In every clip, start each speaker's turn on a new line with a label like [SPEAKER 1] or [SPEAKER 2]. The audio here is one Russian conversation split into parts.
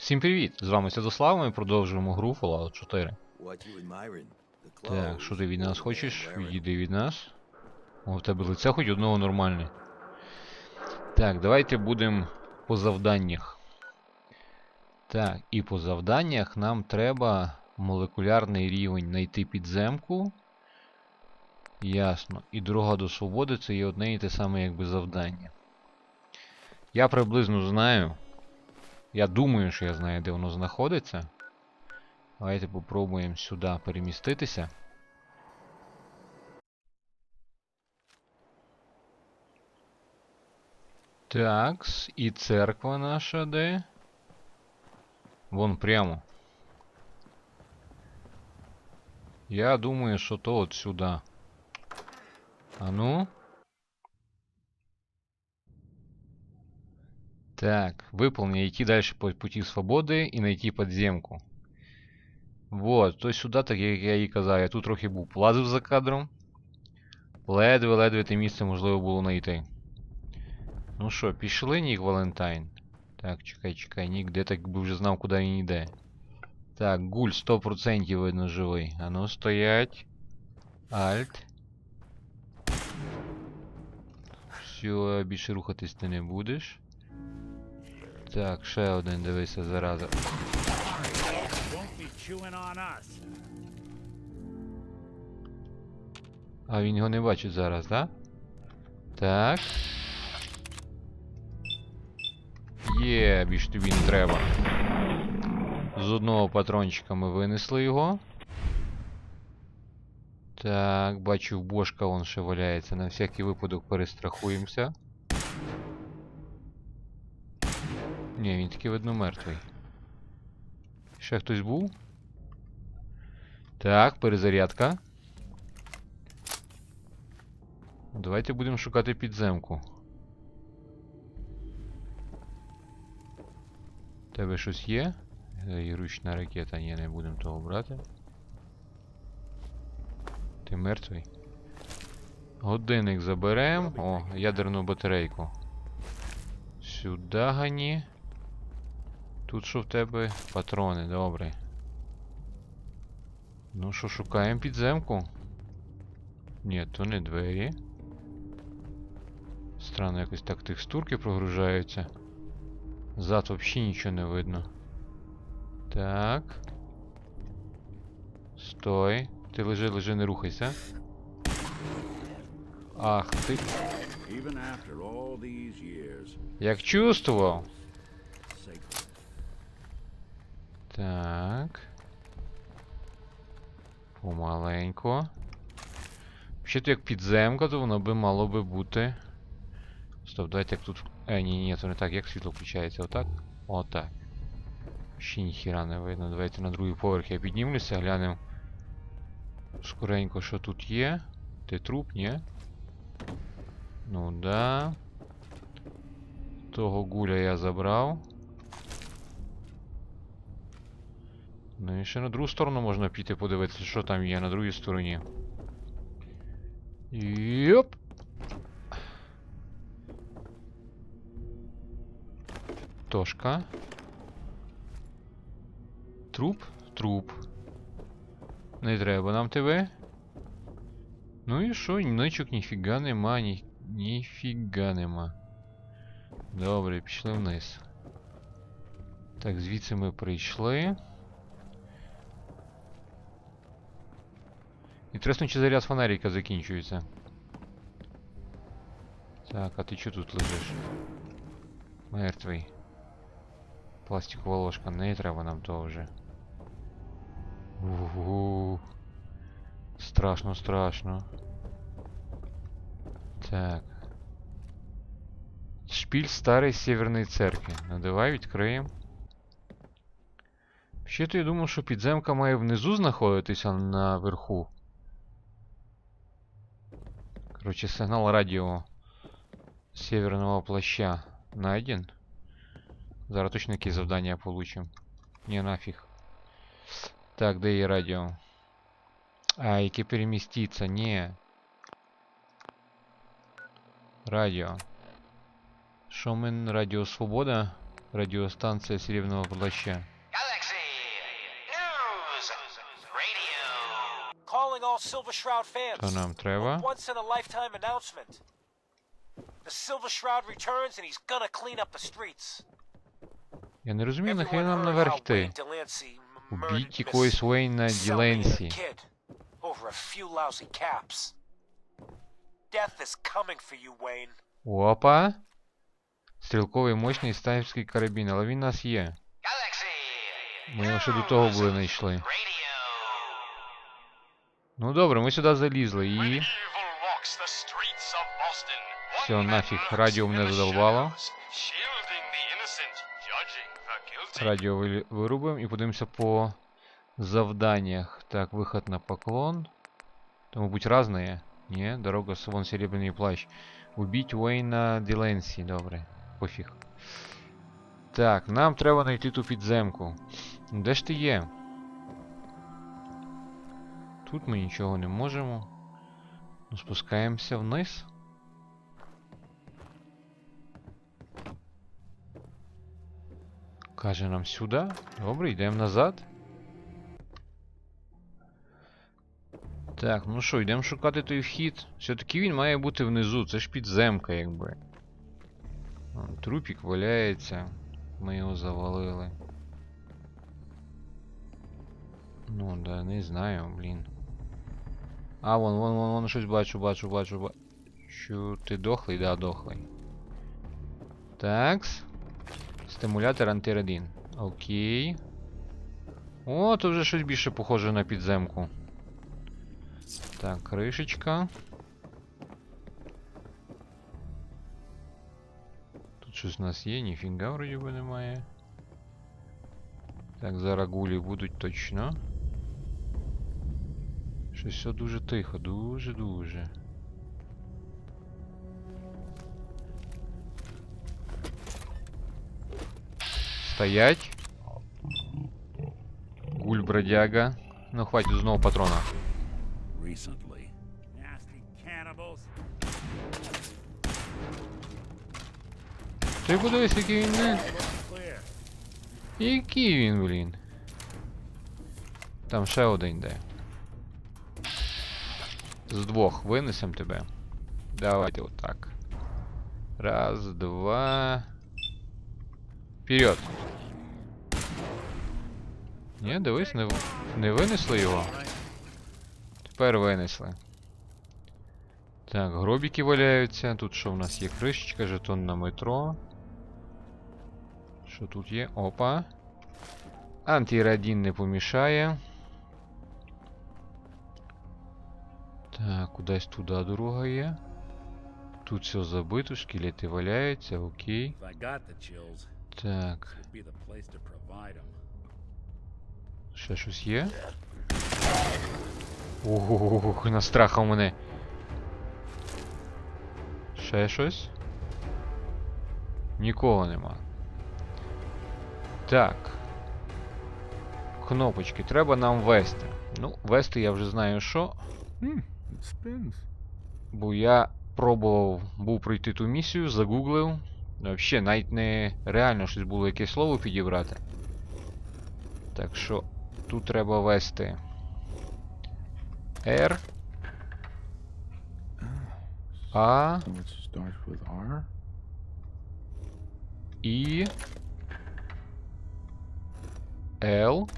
[SPEAKER 1] Всім привіт! З вами Святослав, ми продовжуємо гру Fallout 4. Так, що ти від нас хочеш? Відійди від нас. О, в тебе лице хоч одного нормальне. Так, давайте будемо по завданнях. Так, і по завданнях нам треба молекулярний рівень знайти підземку. Ясно. І дорога до свободи це є одне і те саме якби завдання. Я приблизно знаю. Я думаю, що я знаю, де воно знаходиться. Давайте попробуємо сюди переміститися. Такс, і церква наша де? Вон прямо. Я думаю, що то от сюди. А ну? Так, выполни, идти дальше по пути свободи і найти подземку. Вот, то сюди, так як я і казав, я тут трохи був плазив за кадром. Ледве-ледве те місце можливо було знайти. Ну що, пішли, Нік Валентайн? Так, чекай, чекай, Нік, де так би вже знав, куди він йде. Так, гуль 100% видно живий. А ну стоять. Альт. Все, більше рухатись ти не будеш. Так, ще один, дивися, зараза. А він його не бачить зараз, да? Так. Є, більш тобі не треба. З одного патрончика ми винесли його. Так, бачу, бошка вон ще валяється. На всякий випадок перестрахуємося. Ні, він таки видно мертвий. Ще хтось був? Так, перезарядка. Давайте будемо шукати підземку. Тебе щось є? Е, І ручна ракета, ні, не будемо того брати. Ти мертвий? Годинник заберем. О, ядерну батарейку. Сюди гані. Тут що в тебе? Патрони, добре. Ну що, шукаємо підземку? Ні, то не двері. Странно, якось так текстурки прогружаються. Зад взагалі нічого не видно. Так. Стой. Ти лежи, лежи, не рухайся. Ах ти. Як чувствував. Так. Помаленько. Взагалі, як підземка, то воно би мало би бути. Стоп, давайте як тут. Е, ні, ні, то не так, як світло включається, отак? Отак. Ще ніхіра не видно. Давайте на другий поверх я піднімлюся, глянемо. Скоренько, що тут є. Ти труп, ні? Ну да. Того гуля я забрав. Ну і ще на другу сторону можна піти подивитися, що там є на другій стороні. Йоп! Тошка. Труп? Труп. Не треба нам тебе. Ну і що, ничок ніфіга нема, ні... ніфіга нема. Добре, пішли вниз. Так, звідси ми прийшли. Інтересно, чи заряд фонарика закінчується. Так, а ти чого тут лежиш? Мертвий. Пластикова ложка, не нам того вже. Угу. Страшно, страшно. Так. Шпиль старой северной церкви. Ну давай відкриємо. Ще то я думав, що підземка має внизу знаходитися наверху. Короче, сигнал радио северного плаща найден. Зараз точно якісь завдання получим. Не нафіг. Так, де є радіо? А, яке переміститься, ні. Радіо. Що ми Радіо Свобода? Радіостанція Серебряного плаща. Що нам треба? Я не розумію, нахай нам наверх йти. Убіть якоїсь Уейна Діленсі. Опа. Стрілковий мощний стайвський карабін, але він у нас є. Ми його ще до того були знайшли.
[SPEAKER 2] Radio.
[SPEAKER 1] Ну добре, ми сюди залізли і.
[SPEAKER 2] Evil walks the streets of Boston.
[SPEAKER 1] Все, нафіг, радіо мене задолбало.
[SPEAKER 2] Shielding the innocent, judging the guilty.
[SPEAKER 1] Радіо ви- вирубимо і подивимося по завданнях. Так, виход на поклон. То, мабуть, разные. Ні, дорога с вон серебряний плащ. Убить Уейна Діленсі, добре. Пофіг. Так, нам треба знайти ту підземку. Ну, Де ж ти є? Тут ми нічого не можемо. Ну, спускаємося вниз. Каже нам сюди. Добре, йдемо назад. Так, ну що, йдемо шукати той вхід. Все-таки він має бути внизу, це ж підземка, якби. Трупік валяється. Ми його завалили. Ну, да, не знаю, блін. А, вон, вон, вон, вон, щось бачу, бачу, бачу, бачу. Ти дохлий? Да, дохлий. Такс. Стимулятор антирадін. Окей. О, тут вже щось більше похоже на підземку. Так, кришечка. Тут щось у нас є, ніфіга вроді би немає. Так, зараз будуть точно. Щось все дуже тихо, дуже-дуже. Стоять. Гуль бродяга. Ну, хватит знову патрона.
[SPEAKER 3] Recently. Nasty cannibals.
[SPEAKER 1] Ти подивись, який він. не-
[SPEAKER 3] Clear.
[SPEAKER 1] Який він, блін. Там ще один йде. З двох винесем тебе. Давайте отак. Раз, два. Вперед. Ні, дивись, не, не винесли його. Тепер винесли. Так, гробики валяються. Тут що в нас є кришечка, жетон на метро. Що тут є? Опа. Антирадін не помішає. Так, кудись туди дорога є. Тут все забито, шкелети валяються, окей. Так, ще щось є? Ого, настрахав мене. Ще щось? Нікого нема. Так. Кнопочки, треба нам вести. Ну, вести я вже знаю що.
[SPEAKER 4] Spins.
[SPEAKER 1] Бо я пробував був пройти ту місію, загуглив. Взагалі, навіть не реально щось було якесь слово підібрати. Так що тут треба вести R. А. І. L.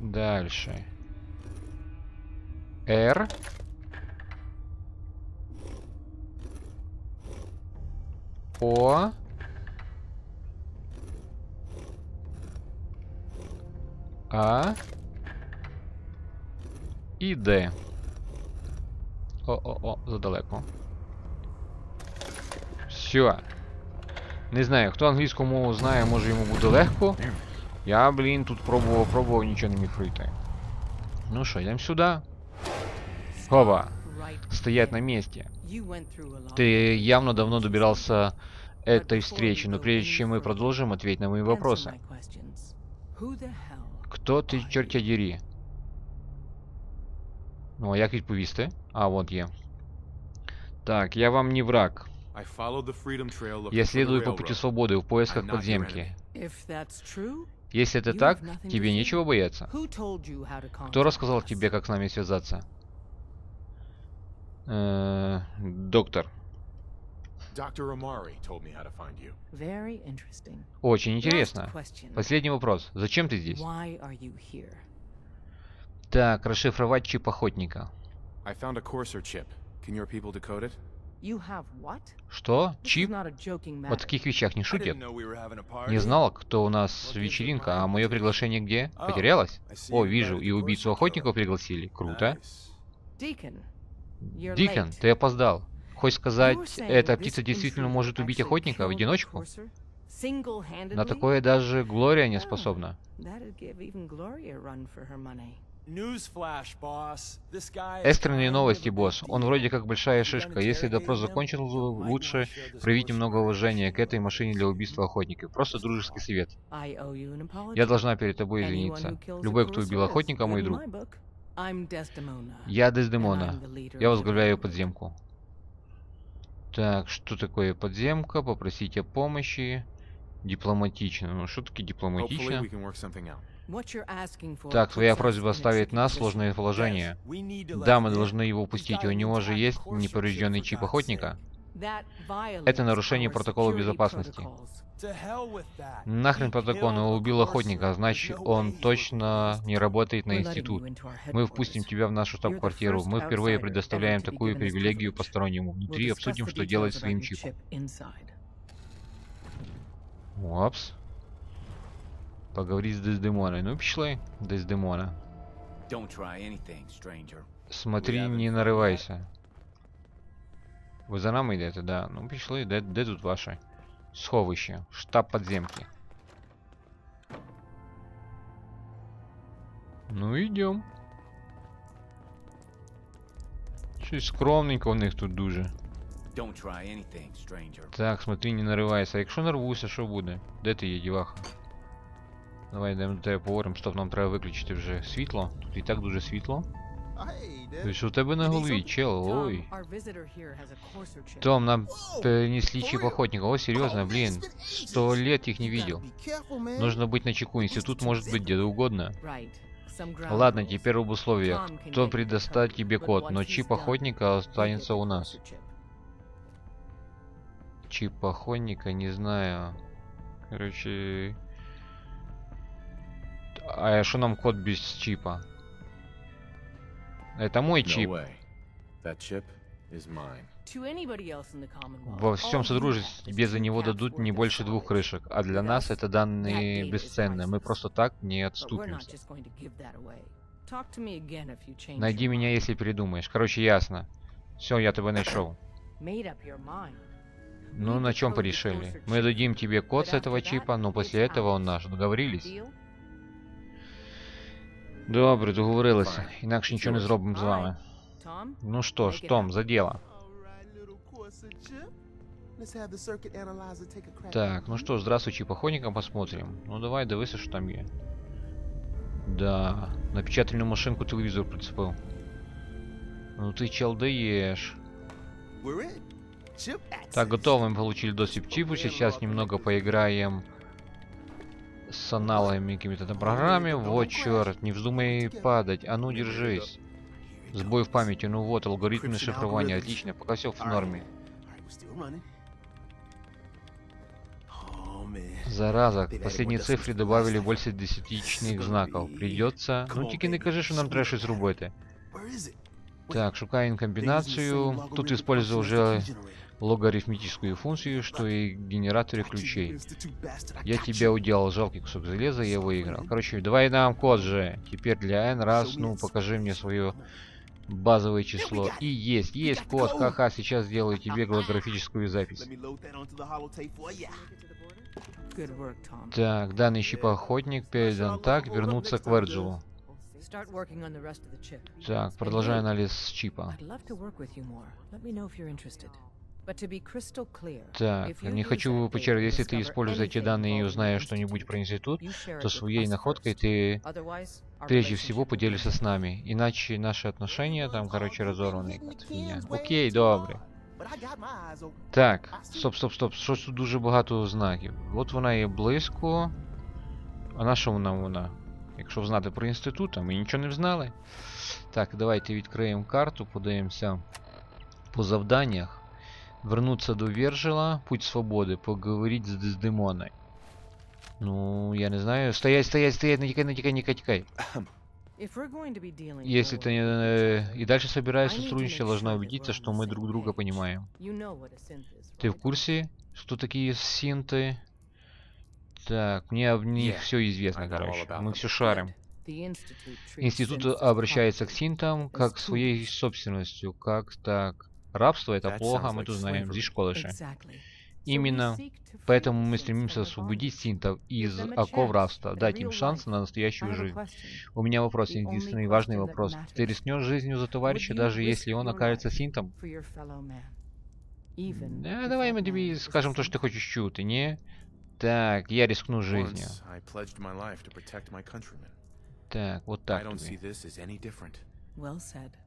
[SPEAKER 1] Дальше. R. О. А. І Д. О-о-о, задалеко. Все. Не знаю, хто англійську мову знає, може йому буде легко. Я, блін, тут пробував, пробував, нічого не міг пройти. Ну що, йдемо сюди. Хова,
[SPEAKER 5] Right.
[SPEAKER 1] стоять на месте.
[SPEAKER 5] You went through a lot.
[SPEAKER 1] Ты явно давно добирался этой встречи, но прежде чем мы продолжим, ответь на мои
[SPEAKER 5] Answer
[SPEAKER 1] вопросы.
[SPEAKER 5] my questions. Who the hell?
[SPEAKER 1] Хто ти, чортя дірі? Ну, а як відповісти? А, от є. Так, я вам не враг.
[SPEAKER 6] I followed the freedom trail looking
[SPEAKER 1] Я
[SPEAKER 6] for the
[SPEAKER 1] следую по пути
[SPEAKER 6] railroad.
[SPEAKER 1] свободы в поисках
[SPEAKER 6] I'm not your
[SPEAKER 1] подземки.
[SPEAKER 5] If that's true,
[SPEAKER 1] Если это
[SPEAKER 5] You
[SPEAKER 1] так,
[SPEAKER 5] have nothing to
[SPEAKER 1] тебе
[SPEAKER 5] fear.
[SPEAKER 1] нечего бояться.
[SPEAKER 5] who told you how to
[SPEAKER 1] Кто
[SPEAKER 5] contact
[SPEAKER 1] рассказал
[SPEAKER 5] us?
[SPEAKER 1] тебе, как с нами связаться?
[SPEAKER 5] Interesting.
[SPEAKER 1] Очень
[SPEAKER 5] Last
[SPEAKER 1] интересно. Последний вопрос. Зачем ты здесь? Так, расшифровать чип охотника. Что? Чип? О таких вещах не шутят. Не знала, кто у нас вечеринка, а мое приглашение где?
[SPEAKER 6] Oh,
[SPEAKER 1] Потерялось? О, вижу, и убийцу охотников пригласили. Круто. Дикон,
[SPEAKER 5] late.
[SPEAKER 1] ты опоздал. Хочешь сказать, эта птица действительно может убить охотника в одиночку? На такое даже Глория не способна.
[SPEAKER 7] Is
[SPEAKER 1] Экстренные новости, босс. Он вроде как большая шишка. Если допрос закончен, лучше
[SPEAKER 7] wanna share this
[SPEAKER 1] проявите
[SPEAKER 7] Corsair
[SPEAKER 1] много уважения к этой машине для убийства охотника. Просто дружеский совет. Я должна перед тобой извиниться. Любой, кто убил охотника, мой друг. Я Дездемона. Я возглавляю подземку. Так, что такое подземка? Попросить о помощи. Дипломатично. Ну, что таки дипломатично? Так, твоя просьба
[SPEAKER 5] tricky
[SPEAKER 1] нас в сложное положение. Да, мы должны его упустить. У него же есть неповрежденный чип охотника. Это нарушение протокола безопасности. Нахрен он
[SPEAKER 7] a
[SPEAKER 1] убил охотника, значит он точно не работает на институт. Мы впустим тебя в нашу штаб-квартиру. Мы впервые предоставляем такую привилегию постороннему. Внутри обсудим, что делать с
[SPEAKER 5] your
[SPEAKER 1] чипом. Опс. Поговорить с Дездемоной. Ну, пішли, Дездемона.
[SPEAKER 3] Don't try anything, stranger.
[SPEAKER 1] Смотри, не
[SPEAKER 3] haven't
[SPEAKER 1] наривайся. Ви за нами йдете, да. Ну, пішли, де, де тут ваше? Сховище. Штаб подземки. Ну, йдем. Щось скромненько у них тут дуже.
[SPEAKER 3] Don't try anything, stranger.
[SPEAKER 1] Так, смотри, не наривайся. А якщо нарвуся, що буде? Де ти є, діваха? Давай йдемо до тебе поговоримо. Стоп, нам треба виключити вже світло. Тут і так дуже світло. Ти що у тебе на голові, чел? Ой. Том, нам перенесли чип охотника. О, серьезно, блин. Сто лет их не видел. Нужно быть начеку. Институт может быть где угодно. Ладно, теперь об условиях. Кто предоставит тебе код, но чип охотника останется у нас. Чип охотника, не знаю. Короче... А что нам код без чипа?
[SPEAKER 5] In the Commonwealth,
[SPEAKER 1] Во всем Содружестве тебе за него дадут не больше двух крышек, а для нас это данные бесценные. Мы просто так не отступимся.
[SPEAKER 5] change
[SPEAKER 1] Найди меня, если передумаешь. Короче, ясно. Все, я тебя нашел. Ну, на чем порешили? Мы дадим тебе код с этого чипа, но после этого он наш. Договорились?
[SPEAKER 5] Deal?
[SPEAKER 1] Добре, договорилися.
[SPEAKER 6] Fine.
[SPEAKER 1] Інакше нічого не
[SPEAKER 6] Yours.
[SPEAKER 1] зробимо з вами.
[SPEAKER 5] Tom,
[SPEAKER 1] Ну що ж,
[SPEAKER 5] Make it
[SPEAKER 1] Том,
[SPEAKER 5] happen.
[SPEAKER 1] за діло. Так, ну что ж, здравствуй, чип охотникам посмотрим. Ну давай, дивися, що там є. Да, напечатальну машинку телевізор прицепив. Ну ты чел даешь. Так, готово, мы получили доступ к чипу. Сейчас немного поиграем с аналогами какими-то там программе. Вот черт, не вздумай падать. А ну держись. Сбой в памяти, ну вот, алгоритмы шифрования, отлично, пока все в норме. Зараза, к последней цифре добавили больше десятичних знаков. Придется... Ну тільки не що нам треба щось робити. Так, шукаем комбинацию. Тут использую уже логарифмическую функцию, что и генераторы ключей. Я тебя уделал, жалкий кусок железа, я выиграл. Короче, давай нам код же. Теперь для n раз, ну покажи мне свое базовое число. И есть, есть код, ха-ха, сейчас сделаю тебе голографическую запись. Так, данный щипоохотник передан так, вернуться к Верджилу. Так, продолжай анализ чипа.
[SPEAKER 5] I'd love to work with you more. Let me know if you're interested. But to be crystal clear,
[SPEAKER 1] Так,
[SPEAKER 5] if you
[SPEAKER 1] не
[SPEAKER 5] use
[SPEAKER 1] хочу
[SPEAKER 5] that
[SPEAKER 1] потерять,
[SPEAKER 5] data to
[SPEAKER 1] если ты
[SPEAKER 5] discover
[SPEAKER 1] используешь эти
[SPEAKER 5] anything
[SPEAKER 1] данные и
[SPEAKER 5] involving
[SPEAKER 1] узнаешь
[SPEAKER 5] the
[SPEAKER 1] что-нибудь
[SPEAKER 5] Institute,
[SPEAKER 1] про институт,
[SPEAKER 5] you share it
[SPEAKER 1] то
[SPEAKER 5] with
[SPEAKER 1] своей
[SPEAKER 5] us
[SPEAKER 1] находкой
[SPEAKER 5] first.
[SPEAKER 1] ты
[SPEAKER 5] Otherwise, our
[SPEAKER 1] прежде всего
[SPEAKER 5] relationship will
[SPEAKER 1] поделишься
[SPEAKER 5] end.
[SPEAKER 1] с нами. Иначе наши отношения там, короче, разорваны. как фигня. Окей, добре.
[SPEAKER 8] but I got my eyes open.
[SPEAKER 1] Так, стоп, стоп, стоп. Щось тут дуже багато знаків. От вона є близько. А на що вона вона? Якщо знати про інститут, а ми нічого не знали. Так, давайте відкриємо карту, подивимося по завданнях. Вернуться до Вержила, путь свободи, поговорить з Дездемоной. Ну, я не знаю. Стоять, стоять, стоять, не тікай, не тікай, не тікай.
[SPEAKER 5] If we're going to be dealing
[SPEAKER 1] Если
[SPEAKER 5] more
[SPEAKER 1] ты
[SPEAKER 5] with
[SPEAKER 1] э,
[SPEAKER 5] Christian,
[SPEAKER 1] и дальше собираешься
[SPEAKER 5] I need to
[SPEAKER 1] сотрудничать,
[SPEAKER 5] make
[SPEAKER 1] должна
[SPEAKER 5] sure that
[SPEAKER 1] убедиться,
[SPEAKER 5] we're
[SPEAKER 1] что
[SPEAKER 5] on the
[SPEAKER 1] мы
[SPEAKER 5] same
[SPEAKER 1] друг друга
[SPEAKER 5] page.
[SPEAKER 1] понимаем.
[SPEAKER 5] you know what a synth is,
[SPEAKER 1] Ты в
[SPEAKER 5] right?
[SPEAKER 1] курсе, что такие синты? Так, мне об них
[SPEAKER 6] Yeah,
[SPEAKER 1] все известно,
[SPEAKER 6] I know all
[SPEAKER 1] короче.
[SPEAKER 6] about
[SPEAKER 1] Мы
[SPEAKER 6] them.
[SPEAKER 1] все шарим.
[SPEAKER 5] The Institute treats
[SPEAKER 1] Институт
[SPEAKER 5] synths as
[SPEAKER 1] обращается к
[SPEAKER 5] property.
[SPEAKER 1] синтам как к своей собственностью, как так. Рабство это плохо,
[SPEAKER 6] sounds
[SPEAKER 1] мы тут знаем, здесь школы же. Именно Поэтому мы стремимся освободить синтов из оков рабства, дать им шанс на настоящую жизнь. У меня вопрос единственный и важный вопрос. Ты рискнешь жизнью за товарища, даже если он окажется синтом? Да,
[SPEAKER 5] if
[SPEAKER 1] давай мы тебе скажем то, что ты хочешь чуть, не? Так, я рискну жизнью. Так, вот так тебе.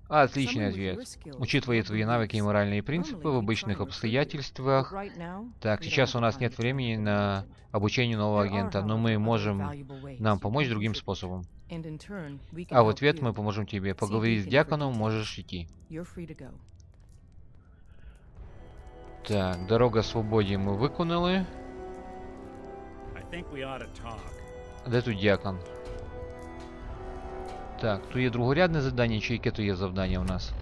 [SPEAKER 1] Отличный ответ. Учитывая твои навыки и моральные принципы в обычных обстоятельствах. Так, сейчас у нас нет времени на обучение нового агента, но мы можем нам помочь другим способом. А в ответ мы поможем тебе поговорить с дьяконом, можешь идти. Так, дорога свободі ми виконали. Де тут дьякон? Так, тут є другорядне завдання, чи яке то є завдання у нас?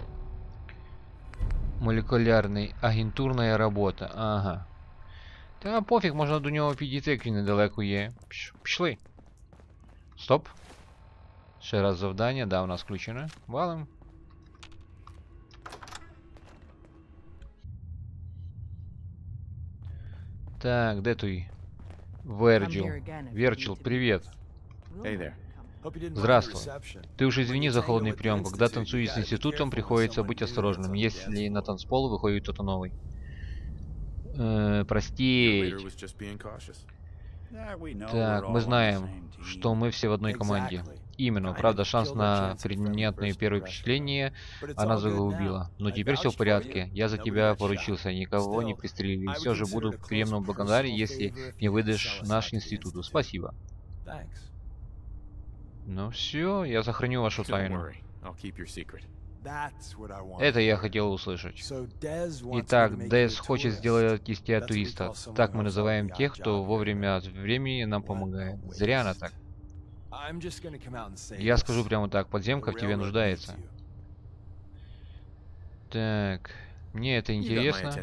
[SPEAKER 1] Молекулярний, агентурна робота. Ага. Та пофіг, можна до нього підійти, як він недалеко є. Пш- Пішли. Стоп. Ще раз завдання, да, у нас включено. Валим. Так, де той? Верджил. Верчил, привет.
[SPEAKER 6] Hey there.
[SPEAKER 1] Здравствуй. Ты уж извини за холодный прием. Когда танцуешь с институтом, приходится быть осторожным. Если на танцпол выходит кто-то новый. Э,
[SPEAKER 3] know
[SPEAKER 1] Так, мы знаем, что мы все в одной команде. Именно, правда, шанс на
[SPEAKER 7] first
[SPEAKER 1] первые впечатления она загубила. Но теперь все в порядке. Я за тебя поручился, никого не пристрелили. Все же буду приемно благодарен, если не выдашь наш институту. Спасибо.
[SPEAKER 7] Thanks.
[SPEAKER 1] Ну все, я сохраню вашу тайну. Это я хотел услышать. Итак, Дэс хочет сделать из тебя туриста. Так мы называем тех, кто вовремя от времени нам помогает. Зря она так. Я скажу прямо так, подземка в тебе нуждается. Так, мне это интересно.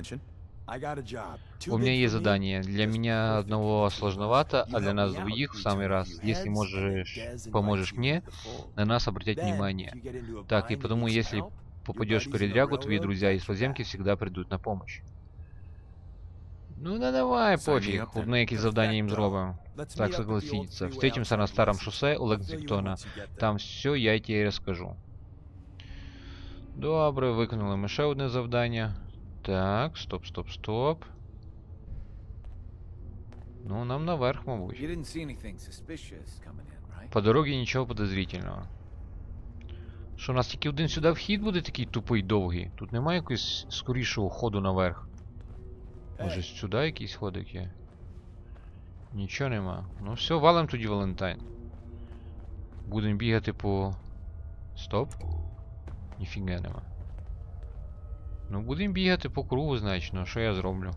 [SPEAKER 6] attention.
[SPEAKER 7] I got a job. Too
[SPEAKER 1] У меня
[SPEAKER 7] big
[SPEAKER 1] есть
[SPEAKER 7] for me,
[SPEAKER 1] задание. Для
[SPEAKER 7] just
[SPEAKER 1] меня
[SPEAKER 7] perfect
[SPEAKER 1] одного
[SPEAKER 7] for the two of us.
[SPEAKER 1] сложновато,
[SPEAKER 7] You
[SPEAKER 1] а для
[SPEAKER 7] help
[SPEAKER 1] нас
[SPEAKER 7] me out,
[SPEAKER 1] двоих в
[SPEAKER 7] we
[SPEAKER 1] самый
[SPEAKER 7] turn a
[SPEAKER 1] раз.
[SPEAKER 7] few
[SPEAKER 1] Если
[SPEAKER 7] heads,
[SPEAKER 1] можешь,
[SPEAKER 7] and then Dez
[SPEAKER 1] поможешь
[SPEAKER 7] invites you
[SPEAKER 1] мне,
[SPEAKER 7] into the fold.
[SPEAKER 1] на нас обратят
[SPEAKER 7] Then,
[SPEAKER 1] внимание.
[SPEAKER 7] if you get into a
[SPEAKER 1] Так, и
[SPEAKER 7] bind and
[SPEAKER 1] потому,
[SPEAKER 7] need some
[SPEAKER 1] если
[SPEAKER 7] help,
[SPEAKER 1] попадешь в
[SPEAKER 7] buddies in the
[SPEAKER 1] передрягу, твои
[SPEAKER 7] railroad
[SPEAKER 1] друзья
[SPEAKER 7] got
[SPEAKER 1] из
[SPEAKER 7] your
[SPEAKER 1] подземки
[SPEAKER 7] back.
[SPEAKER 1] всегда придут на помощь. Ну да давай,
[SPEAKER 6] Sign me
[SPEAKER 1] пофіг,
[SPEAKER 6] up then.
[SPEAKER 1] одне якісь завдання їм
[SPEAKER 7] Perfecto.
[SPEAKER 1] зробимо.
[SPEAKER 7] Let's
[SPEAKER 1] Так,
[SPEAKER 7] meet up at the old
[SPEAKER 1] согласиться.
[SPEAKER 7] freeway
[SPEAKER 1] Встретимся
[SPEAKER 7] outside
[SPEAKER 1] на
[SPEAKER 7] the
[SPEAKER 1] старом
[SPEAKER 7] institute.
[SPEAKER 1] шоссе у
[SPEAKER 7] I'll fill you in
[SPEAKER 1] Лексингтона.
[SPEAKER 7] once you get there.
[SPEAKER 1] Там все я тебе розкажу. Добре, виконали ми ще одне завдання. Так, стоп, стоп, стоп. Ну, нам наверх, мабуть. По дорозі нічого подозрительного. Що, у нас тільки один сюди вхід буде такий тупий довгий? Тут немає якогось скорішого ходу наверх. Може сюди якийсь ходик є? Нічого нема. Ну все, валим тоді Валентайн. Будемо бігати по. Стоп. Ніфіга нема. Ну будемо бігати по кругу, значить, ну що я зроблю?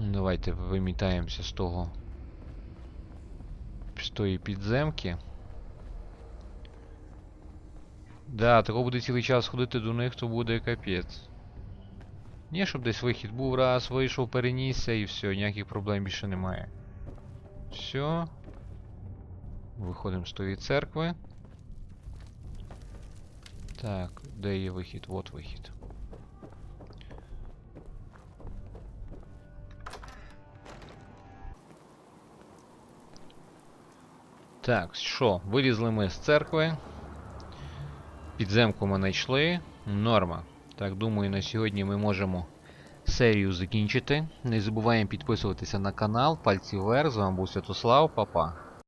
[SPEAKER 1] Давайте вимітаємося з того. З тої підземки. Да, такого буде цілий час ходити до них, то буде капець. Ні, щоб десь вихід був раз, вийшов, перенісся і все, ніяких проблем більше немає. Все. Виходимо з тої церкви. Так, де є вихід? От вихід. Так, що, вилізли ми з церкви. Підземку ми знайшли. Норма. Так, думаю, на сьогодні ми можемо серію закінчити. Не забуваємо підписуватися на канал. Пальці вверх. З вами був Святослав, Папа.